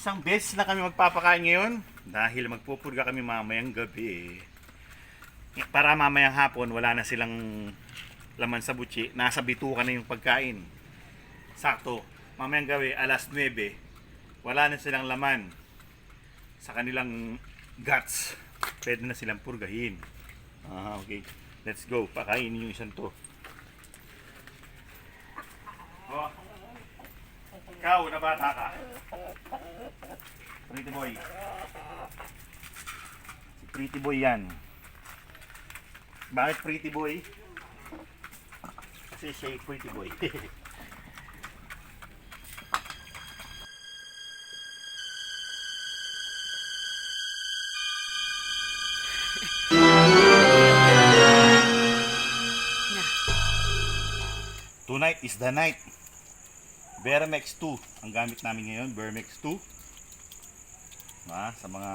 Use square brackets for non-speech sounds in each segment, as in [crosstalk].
Isang beses na kami magpapakain ngayon dahil magpupurga kami mamayang gabi. Para mamayang hapon wala na silang laman sa butsi, nasa bituka na yung pagkain. Sakto, mamayang gabi alas 9, wala na silang laman sa kanilang guts. Pwede na silang purgahin. Ah, okay. Let's go. Pakainin yung isang to. Oh. Ikaw, na bata ka. Pretty boy. Si Pretty boy yan. Bakit pretty boy? Kasi siya yung pretty boy. [laughs] Tonight is the night. Vermex 2 ang gamit namin ngayon, Vermex 2. Ah, sa mga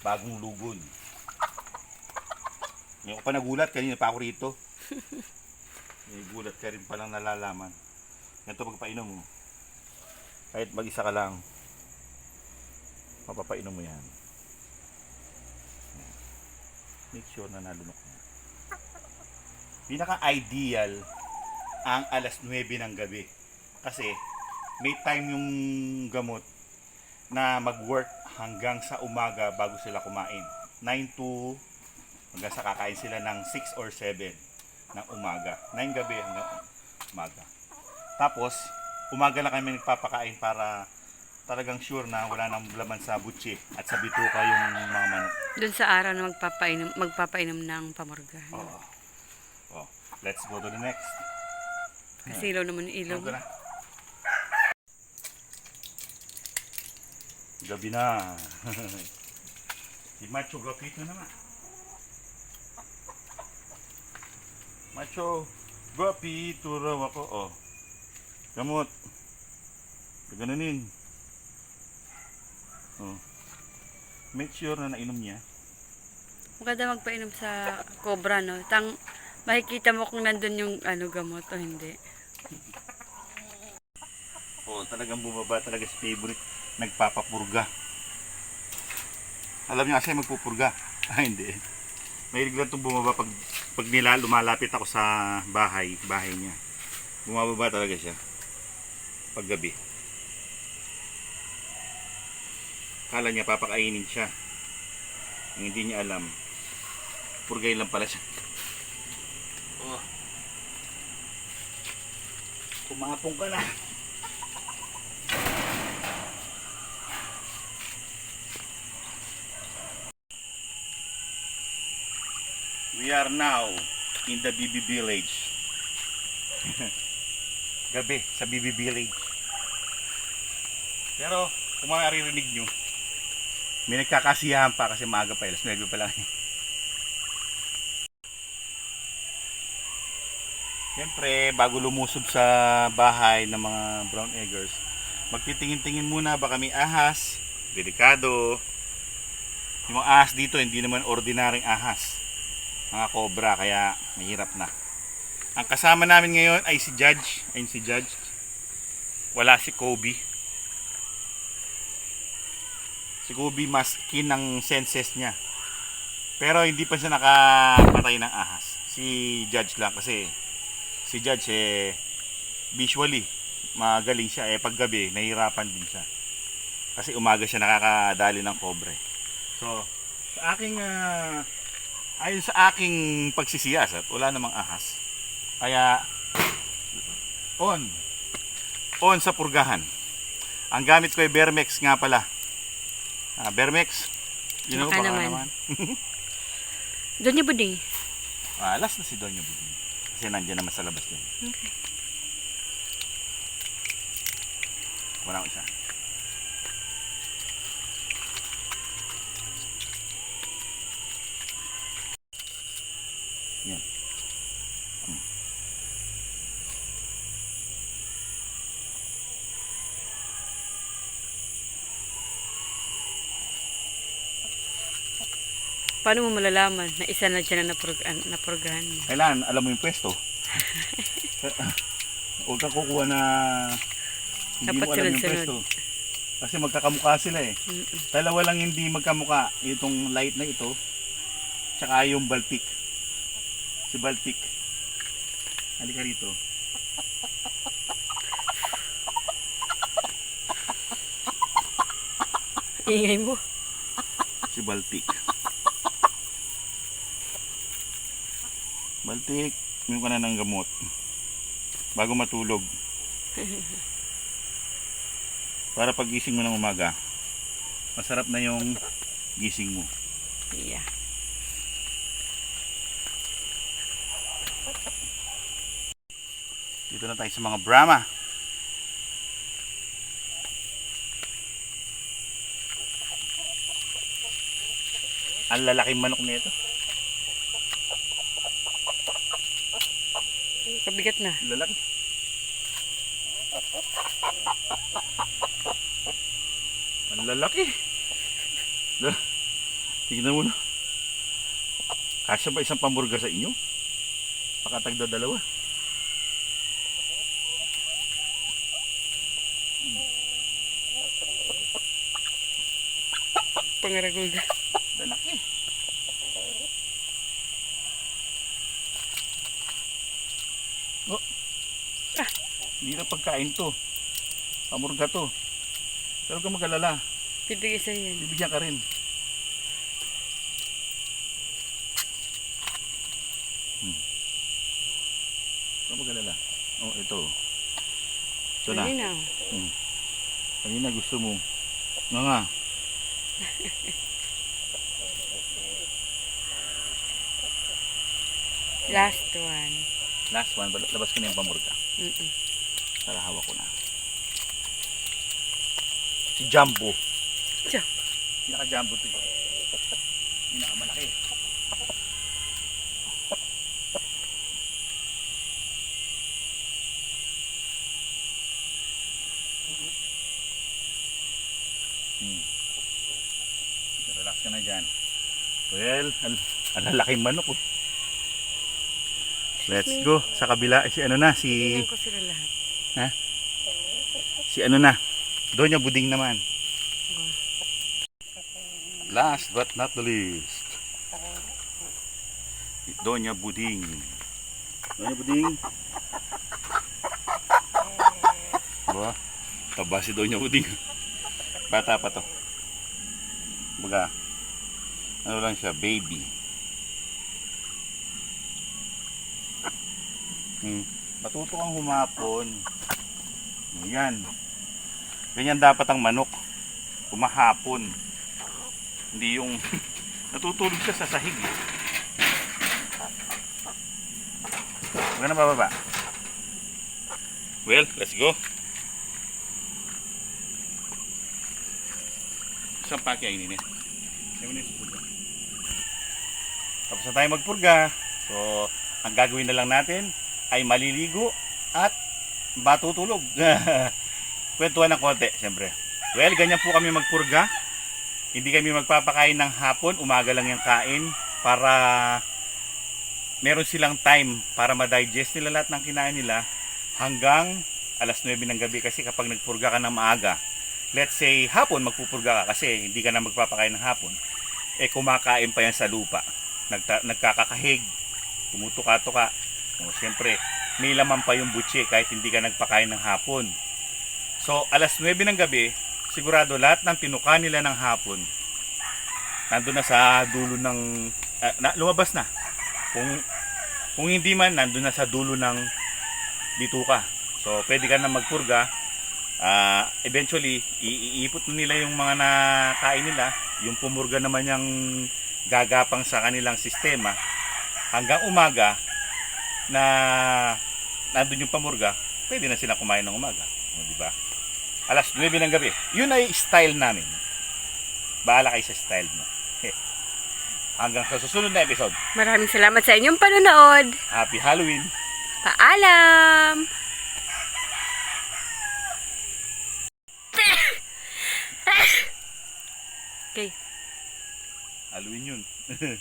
bagong lugon. Ngayon ko pa nagulat, kanina pa ako rito. [laughs] May gulat ka rin palang nalalaman. Ganito pagpainom mo. Kahit mag-isa ka lang, mapapainom mo yan. Make sure na nalunok mo. Pinaka-ideal ang alas 9 ng gabi. Kasi may time yung gamot na mag-work hanggang sa umaga bago sila kumain. 9 to hanggang sa kakain sila ng 6 or 7 ng umaga. 9 gabi hanggang umaga. Tapos, umaga na kami nagpapakain para talagang sure na wala nang laman sa butsi at sa bituka yung mga manok. Doon sa araw na magpapainom, magpapainom ng pamorga. Oh. Oh, let's go to the next. Kasi ilaw naman yung ilaw. Ano ka na? Gabi na. [laughs] si Macho Gapito naman. Macho Gapito raw ako. Oh. Gamot. Gaganunin. Oh. Make sure na nainom niya. Maganda magpainom sa cobra, no? Tang, makikita mo kung nandun yung ano, gamot o hindi. Oo, talagang bumaba talaga si favorite. Nagpapapurga. Alam niya kasi magpupurga. [laughs] Ah, hindi. Mahilig lang itong bumaba pag, pag nila lumalapit ako sa bahay, bahay niya. Bumababa talaga siya. Pag gabi. Kala niya papakainin siya. Ang hindi niya alam. Purgay lang pala siya. Oh. Kumapong ka na. We are now in the BB Village. [laughs] Gabi sa BB Village. Pero kung maririnig nyo, may nagkakasiyahan pa kasi maaga pa, alas 9 pa lang. [laughs] Siyempre, bago lumusob sa bahay ng mga brown eggers, magtitingin-tingin muna baka may ahas, delikado. Yung ahas dito, hindi naman ordinaryong ahas mga cobra kaya mahirap na. Ang kasama namin ngayon ay si Judge. Ayun si Judge. Wala si Kobe. Si Kobe mas keen ng senses niya. Pero hindi pa siya nakapatay ng ahas. Si Judge lang kasi si Judge eh visually magaling siya. Eh pag gabi nahihirapan din siya. Kasi umaga siya nakakadali ng kobre. So sa aking ah, ayon sa aking pagsisiyasat, wala namang ahas. Kaya, on. On sa purgahan. Ang gamit ko ay Bermex nga pala. Ah, Bermex. Yun Baka baka naman. [laughs] Doon niya buding. Ah, last na si Donya Buding. Kasi nandiyan naman sa labas din. Okay. Wala ko siya. Yan. Hmm. Paano mo malalaman na isa na dyan na napurgahan mo? Kailangan alam mo yung pwesto. [laughs] Huwag ka kukuha na hindi Dapat mo alam yung pwesto. Kasi magkakamukha sila eh. Mm-mm. Dalawa lang hindi magkamuka. Itong light na ito. Tsaka yung Baltic. Si Baltic. Halika rito. Ingay mo. Si Baltic. Baltic, yung ka na ng gamot. Bago matulog. Para pag gising mo ng umaga, masarap na yung gising mo. Yeah. Dito na tayo sa mga Brahma. Ang lalaking manok nito. Kabigat na. Lalaki. Ang lalaki. La- Tingnan mo na. Kasya ba isang pamburga sa inyo? Pakatagda dalawa. Pangaragol na. Lalaki. Oh. Ah, hindi na pagkain to. Pamurga to. Pero kung mag-alala, Bibigay sa'yo yan. bibigyan ka rin. Hmm. Kung mag-alala. Oh, ito. Ito na. Pwede na. Kanina gusto mo. Nga nga. [laughs] Last one. Last one, labas ko na yung pamurga. Mm-mm. Para hawak ko na. Si Jumbo. Jum- Pinaka-jumbo to. eh. Pinaka-malaki. Hmm. Relax ka na dyan. Well, al ang lalaking manok oh. Let's go. Sa kabila, si ano na, si... Tingnan ko sila lahat. Si ano na, Doña Buding naman. Last but not the least. Doña Buding. Doña Buding. Ba, taba si Doña Buding. Bata pa to. Baga, ano lang siya, baby. Hmm. Matuto kang humapon. Yan. Ganyan dapat ang manok. Kumahapon. Hindi yung [laughs] natutulog siya sa sahig. eh. Huwag na bababa. Well, let's go. Isang paki ay nini. Tapos na tayo magpurga. So, ang gagawin na lang natin ay maliligo at matutulog. [laughs] Kwentuhan ng konti, siyempre. Well, ganyan po kami magpurga. Hindi kami magpapakain ng hapon, umaga lang yung kain para meron silang time para ma-digest nila lahat ng kinain nila hanggang alas 9 ng gabi kasi kapag nagpurga ka ng maaga, let's say hapon magpupurga ka kasi hindi ka na magpapakain ng hapon, eh kumakain pa yan sa lupa. Nagta- nagkakakahig, tumutuka-tuka. O, siyempre, may laman pa yung butsi kahit hindi ka nagpakain ng hapon. So, alas 9 ng gabi, sigurado lahat ng tinuka nila ng hapon, nandun na sa dulo ng, ah, na, lumabas na. Kung, kung hindi man, nandun na sa dulo ng bituka. So, pwede ka na magpurga. Ah, eventually, iipot nila yung mga nakain nila. Yung pumurga naman yung gagapang sa kanilang sistema. Hanggang umaga, na nandun yung pamurga, pwede na sila kumain ng umaga. O, di ba? Alas 9 ng gabi. Yun ay style namin. Bahala kayo sa style mo. [laughs] Hanggang sa susunod na episode. Maraming salamat sa inyong panonood. Happy Halloween! Paalam! Okay. Halloween yun. Okay.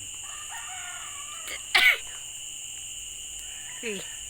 [laughs]